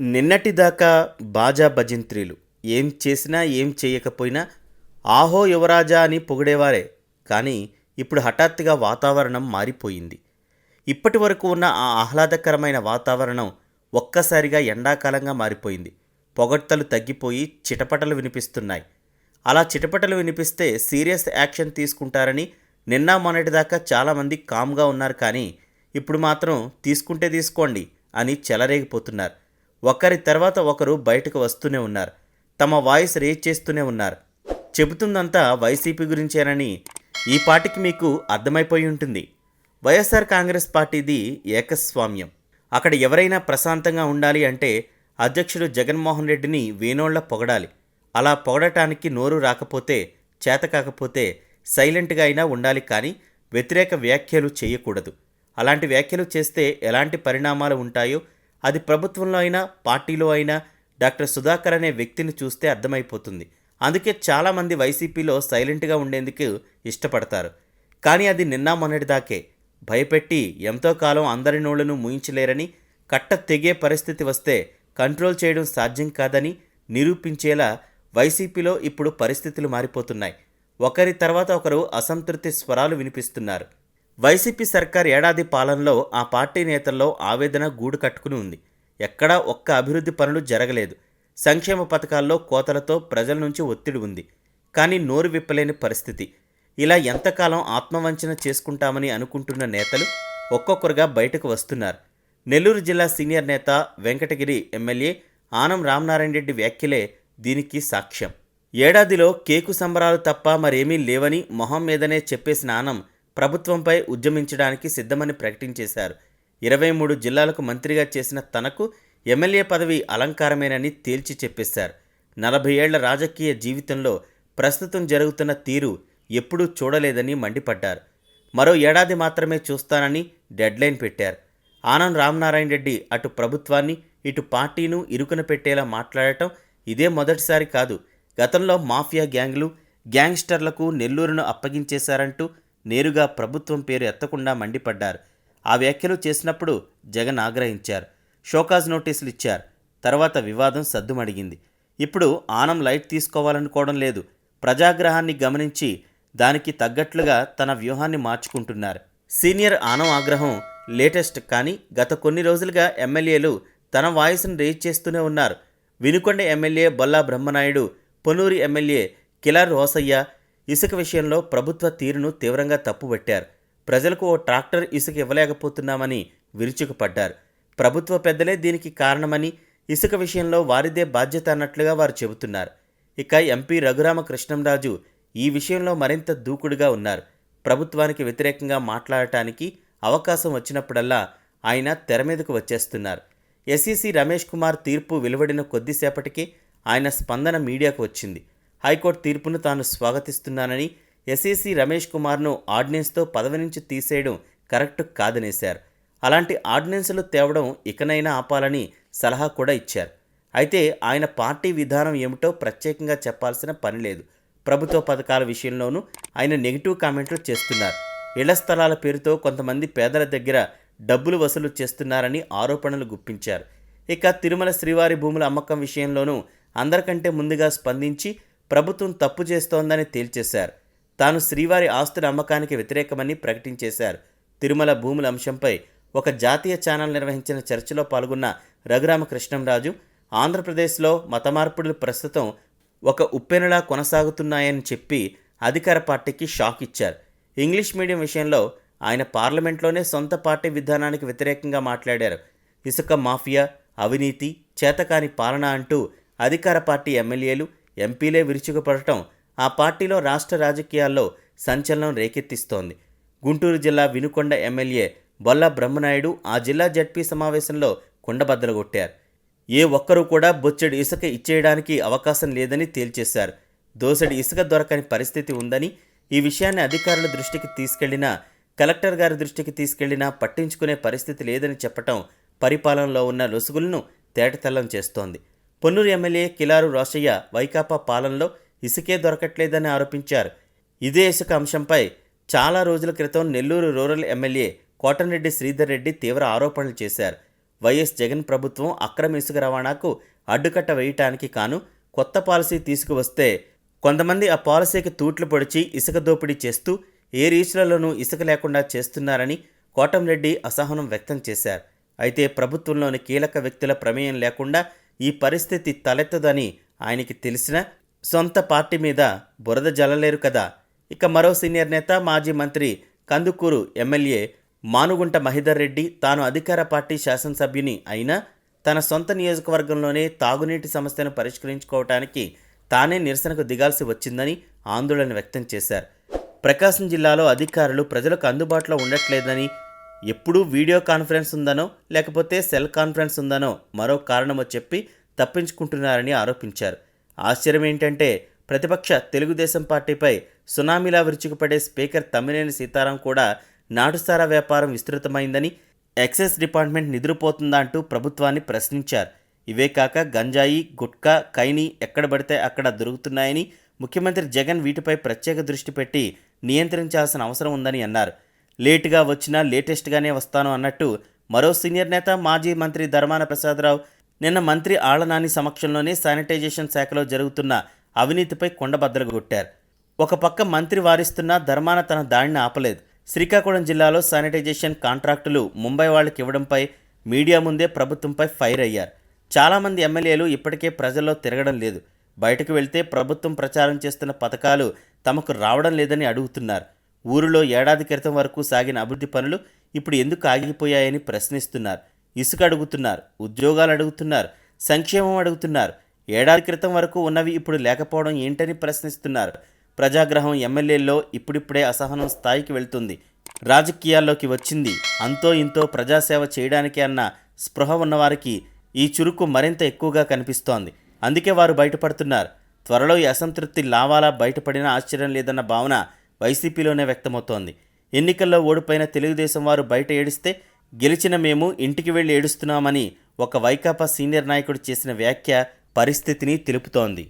నిన్నటిదాకా బాజా భజంత్రీలు ఏం చేసినా ఏం చేయకపోయినా ఆహో యువరాజా అని పొగిడేవారే. కానీ ఇప్పుడు హఠాత్తుగా వాతావరణం మారిపోయింది. ఇప్పటి వరకు ఉన్న ఆ ఆహ్లాదకరమైన వాతావరణం ఒక్కసారిగా ఎండాకాలంగా మారిపోయింది. పొగడ్తలు తగ్గిపోయి చిటపటలు వినిపిస్తున్నాయి. అలా చిటపటలు వినిపిస్తే సీరియస్ యాక్షన్ తీసుకుంటారని నిన్న మొన్నటిదాకా చాలామంది కామ్గా ఉన్నారు కానీ ఇప్పుడు మాత్రం తీసుకుంటే తీసుకోండి అని చెలరేగిపోతున్నారు. ఒకరి తర్వాత ఒకరు బయటకు వస్తూనే ఉన్నారు. తమ వాయిస్ రేజ్ చేస్తూనే ఉన్నారు. చెబుతుందంతా వైసీపీ గురించేనని ఈ పాటికి మీకు అర్థమైపోయి ఉంటుంది. వైఎస్ఆర్ కాంగ్రెస్ పార్టీది ఏకస్వామ్యం. అక్కడ ఎవరైనా ప్రశాంతంగా ఉండాలి అంటే అధ్యక్షుడు జగన్మోహన్ రెడ్డిని వేణోళ్ళ పొగడాలి. అలా పొగడటానికి నోరు రాకపోతే చేత కాకపోతే సైలెంట్గా అయినా ఉండాలి కానీ వ్యతిరేక వ్యాఖ్యలు చేయకూడదు. అలాంటి వ్యాఖ్యలు చేస్తే ఎలాంటి పరిణామాలు ఉంటాయో అది ప్రభుత్వంలో అయినా పార్టీలో అయినా డాక్టర్ సుధాకర్ అనే వ్యక్తిని చూస్తే అర్థమైపోతుంది. అందుకే చాలామంది వైసీపీలో సైలెంట్గా ఉండేందుకు ఇష్టపడతారు. కానీ అది నిన్న మొన్నటిదాకే భయపెట్టి ఎంతో కాలం అందరి నోళ్ళను ముయించలేరని కట్ట తెగే పరిస్థితి వస్తే కంట్రోల్ చేయడం సాధ్యం కాదని నిరూపించేలా వైసీపీలో ఇప్పుడు పరిస్థితులు మారిపోతున్నాయి. ఒకరి తర్వాత ఒకరు అసంతృప్తి స్వరాలు వినిపిస్తున్నారు. వైసీపీ సర్కార్ ఏడాది పాలనలో ఆ పార్టీ నేతల్లో ఆవేదన గూడు కట్టుకుని ఉంది. ఎక్కడా ఒక్క అభివృద్ధి పనులు జరగలేదు. సంక్షేమ పథకాల్లో కోతలతో ప్రజల నుంచి ఒత్తిడి ఉంది. కానీ నోరు విప్పలేని పరిస్థితి. ఇలా ఎంతకాలం ఆత్మవంచన చేసుకుంటామని అనుకుంటున్న నేతలు ఒక్కొక్కరుగా బయటకు వస్తున్నారు. నెల్లూరు జిల్లా సీనియర్ నేత వెంకటగిరి ఎమ్మెల్యే ఆనం రామనారాయణ రెడ్డి వ్యాఖ్యలే దీనికి సాక్ష్యం. ఏడాదిలో కేకు సంబరాలు తప్ప మరేమీ లేవని మొహం మీదనే చెప్పేసిన ఆనం ప్రభుత్వంపై ఉద్యమించడానికి సిద్ధమని ప్రకటించేశారు. ఇరవై మూడు జిల్లాలకు మంత్రిగా చేసిన తనకు ఎమ్మెల్యే పదవి అలంకారమేనని తేల్చి చెప్పేశారు. నలభై ఏళ్ళ రాజకీయ జీవితంలో ప్రస్తుతం జరుగుతున్న తీరు ఎప్పుడూ చూడలేదని మండిపడ్డారు. మరో ఏడాది మాత్రమే చూస్తానని డెడ్లైన్ పెట్టారు. ఆనంద్ రామనారాయణ రెడ్డి అటు ప్రభుత్వాన్ని ఇటు పార్టీను ఇరుకున పెట్టేలా మాట్లాడటం ఇదే మొదటిసారి కాదు గతంలో మాఫియా గ్యాంగ్లు గ్యాంగ్స్టర్లకు నెల్లూరును అప్పగించేశారంటూ నేరుగా ప్రభుత్వం పేరు ఎత్తకుండా మండిపడ్డారు. ఆ వ్యాఖ్యలు చేసినప్పుడు జగన్ ఆగ్రహించారు. షోకాజ్ నోటీసులు ఇచ్చారు. తర్వాత వివాదం సద్దుమడిగింది. ఇప్పుడు ఆనం లైట్ తీసుకోవాలనుకోవడం లేదు. ప్రజాగ్రహాన్ని గమనించి దానికి తగ్గట్లుగా తన వ్యూహాన్ని మార్చుకుంటున్నారు. సీనియర్ ఆనం ఆగ్రహం లేటెస్ట్ కానీ గత కొన్ని రోజులుగా ఎమ్మెల్యేలు తన వాయిస్ను రేజ్ చేస్తూనే ఉన్నారు. వినుకొండ ఎమ్మెల్యే బొల్లా బ్రహ్మనాయుడు పొనూరి ఎమ్మెల్యే కిలార్ రోసయ్య ఇసుక విషయంలో ప్రభుత్వ తీరును తీవ్రంగా తప్పుబట్టారు. ప్రజలకు ఓ ట్రాక్టర్ ఇసుక ఇవ్వలేకపోతున్నామని విరుచుకుపడ్డారు. ప్రభుత్వ పెద్దలే దీనికి కారణమని ఇసుక విషయంలో వారిదే బాధ్యత అన్నట్లుగా వారు చెబుతున్నారు. ఇక ఎంపీ రఘురామకృష్ణంరాజు ఈ విషయంలో మరింత దూకుడుగా ఉన్నారు. ప్రభుత్వానికి వ్యతిరేకంగా మాట్లాడటానికి అవకాశం వచ్చినప్పుడల్లా ఆయన తెర మీదకు వచ్చేస్తున్నారు. ఎస్ఈసి రమేష్ కుమార్ తీర్పు వెలువడిన కొద్దిసేపటికి ఆయన స్పందన మీడియాకు వచ్చింది. హైకోర్టు తీర్పును తాను స్వాగతిస్తున్నానని ఎస్ఈసి రమేష్ కుమార్ను ఆర్డినెన్స్తో పదవి నుంచి తీసేయడం కరెక్ట్ కాదనేశారు. అలాంటి ఆర్డినెన్సులు తేవడం ఇకనైనా ఆపాలని సలహా కూడా ఇచ్చారు. అయితే ఆయన పార్టీ విధానం ఏమిటో ప్రత్యేకంగా చెప్పాల్సిన పని లేదు. ప్రభుత్వ పథకాల విషయంలోనూ ఆయన నెగిటివ్ కామెంట్లు చేస్తున్నారు. ఇళ్ళ స్థలాల పేరుతో కొంతమంది పేదల దగ్గర డబ్బులు వసూలు చేస్తున్నారని ఆరోపణలు గుప్పించారు. ఇక తిరుమల శ్రీవారి భూముల అమ్మకం విషయంలోనూ అందరికంటే ముందుగా స్పందించి ప్రభుత్వం తప్పు చేస్తోందని తేల్చేశారు. తాను శ్రీవారి ఆస్తుల అమ్మకానికి వ్యతిరేకమని ప్రకటించేశారు. తిరుమల భూముల అంశంపై ఒక జాతీయ ఛానల్ నిర్వహించిన చర్చలో పాల్గొన్న రఘురామకృష్ణంరాజు ఆంధ్రప్రదేశ్లో మతమార్పులు ప్రస్తుతం ఒక ఉప్పెనలా కొనసాగుతున్నాయని చెప్పి అధికార పార్టీకి షాక్ ఇచ్చారు. ఇంగ్లీష్ మీడియం విషయంలో ఆయన పార్లమెంట్లోనే సొంత పార్టీ విధానానికి వ్యతిరేకంగా మాట్లాడారు. ఇసుక మాఫియా అవినీతి చేతకాని పాలన అంటూ అధికార పార్టీ ఎమ్మెల్యేలు ఎంపీలే విరుచుకుపడటం ఆ పార్టీలో రాష్ట్ర రాజకీయాల్లో సంచలనం రేకెత్తిస్తోంది. గుంటూరు జిల్లా వినుకొండ ఎమ్మెల్యే బొల్ల బ్రహ్మనాయుడు ఆ జిల్లా జడ్పీ సమావేశంలో కుండబద్దలు కొట్టారు. ఏ ఒక్కరూ కూడా బొచ్చెడు ఇసుక ఇచ్చేయడానికి అవకాశం లేదని తేల్చేశారు. దోసడి ఇసుక దొరకని పరిస్థితి ఉందని ఈ విషయాన్ని అధికారుల దృష్టికి తీసుకెళ్ళినా కలెక్టర్ గారి దృష్టికి తీసుకెళ్ళినా పట్టించుకునే పరిస్థితి లేదని చెప్పటం పరిపాలనలో ఉన్న లొసుగులను తేటతెల్లం చేస్తోంది. పొన్నూరు ఎమ్మెల్యే కిలారు రాశయ్య వైకాపా పాలనలో ఇసుకే దొరకట్లేదని ఆరోపించారు. ఇదే ఇసుక అంశంపై చాలా రోజుల క్రితం నెల్లూరు రూరల్ ఎమ్మెల్యే కోటంరెడ్డి శ్రీధర్ రెడ్డి తీవ్ర ఆరోపణలు చేశారు. వైఎస్ జగన్ ప్రభుత్వం అక్రమ ఇసుక రవాణాకు అడ్డుకట్ట వేయటానికి కాను కొత్త పాలసీ తీసుకువస్తే కొంతమంది ఆ పాలసీకి తూట్లు పొడిచి ఇసుక దోపిడీ చేస్తూ ఏ రీచ్లలోనూ ఇసుక లేకుండా చేస్తున్నారని కోటంరెడ్డి అసహనం వ్యక్తం చేశారు. అయితే ప్రభుత్వంలోని కీలక వ్యక్తుల ప్రమేయం లేకుండా ఈ పరిస్థితి తలెత్తదని ఆయనకి తెలిసిన సొంత పార్టీ మీద బురద జల్లలేరు కదా. ఇక మరో సీనియర్ నేత మాజీ మంత్రి కందుకూరు ఎమ్మెల్యే మానుగుంట మహిదర్ రెడ్డి తాను అధికార పార్టీ శాసనసభ్యుని అయినా తన సొంత నియోజకవర్గంలోనే తాగునీటి సమస్యను పరిష్కరించుకోవటానికి తానే నిరసనకు దిగాల్సి వచ్చిందని ఆందోళన వ్యక్తం చేశారు. ప్రకాశం జిల్లాలో అధికారులు ప్రజలకు అందుబాటులో ఉండట్లేదని ఎప్పుడూ వీడియో కాన్ఫరెన్స్ ఉందనో లేకపోతే సెల్ కాన్ఫరెన్స్ ఉందనో మరో కారణమో చెప్పి తప్పించుకుంటున్నారని ఆరోపించారు. ఆశ్చర్యం ఏంటంటే ప్రతిపక్ష తెలుగుదేశం పార్టీపై సునామీలా విరుచుకుపడే స్పీకర్ తమ్మినేని సీతారాం కూడా నాటుసారా వ్యాపారం విస్తృతమైందని ఎక్సైజ్ డిపార్ట్మెంట్ నిద్రపోతుందా అంటూ ప్రభుత్వాన్ని ప్రశ్నించారు. ఇవే కాక గంజాయి గుట్కా కైని ఎక్కడ పడితే అక్కడ దొరుకుతున్నాయని ముఖ్యమంత్రి జగన్ వీటిపై ప్రత్యేక దృష్టి పెట్టి నియంత్రించాల్సిన అవసరం ఉందని అన్నారు. లేటుగా వచ్చినా లేటెస్ట్గానే వస్తాను అన్నట్టు మరో సీనియర్ నేత మాజీ మంత్రి ధర్మాన ప్రసాదరావు నిన్న మంత్రి ఆళ్ళనాని సమక్షంలోనే శానిటైజేషన్ శాఖలో జరుగుతున్న అవినీతిపై కొండబద్దలు కొట్టారు. ఒక పక్క మంత్రి వారిస్తున్నా ధర్మాన తన దాడిని ఆపలేదు. శ్రీకాకుళం జిల్లాలో శానిటైజేషన్ కాంట్రాక్టులు ముంబై వాళ్ళకి ఇవ్వడంపై మీడియా ముందే ప్రభుత్వంపై ఫైర్ అయ్యారు. చాలామంది ఎమ్మెల్యేలు ఇప్పటికే ప్రజల్లో తిరగడం లేదు. బయటకు వెళ్తే ప్రభుత్వం ప్రచారం చేస్తున్న పథకాలు తమకు రావడం లేదని అడుగుతున్నారు. ఊరిలో ఏడాది క్రితం వరకు సాగిన అభివృద్ధి పనులు ఇప్పుడు ఎందుకు ఆగిపోయాయని ప్రశ్నిస్తున్నారు. ఇసుక అడుగుతున్నారు ఉద్యోగాలు అడుగుతున్నారు సంక్షేమం అడుగుతున్నారు. ఏడాది క్రితం వరకు ఉన్నవి ఇప్పుడు లేకపోవడం ఏంటని ప్రశ్నిస్తున్నారు. ప్రజాగ్రహం ఎమ్మెల్యేల్లో ఇప్పుడిప్పుడే అసహనం స్థాయికి వెళ్తుంది. రాజకీయాల్లోకి వచ్చింది. అంతో ఇంతో ప్రజాసేవ చేయడానికి అన్న స్పృహ ఉన్నవారికి ఈ చురుకు మరింత ఎక్కువగా కనిపిస్తోంది. అందుకే వారు బయటపడుతున్నారు. త్వరలో ఈ అసంతృప్తి లావాలా బయటపడినా ఆశ్చర్యం లేదన్న భావన వైసీపీలోనే వ్యక్తమవుతోంది. ఎన్నికల్లో ఓడిపోయిన తెలుగుదేశం వారు బయట ఏడిస్తే గెలిచిన మేము ఇంటికి వెళ్ళి ఏడుస్తున్నామని ఒక వైకాపా సీనియర్ నాయకుడు చేసిన వ్యాఖ్య పరిస్థితిని తెలుపుతోంది.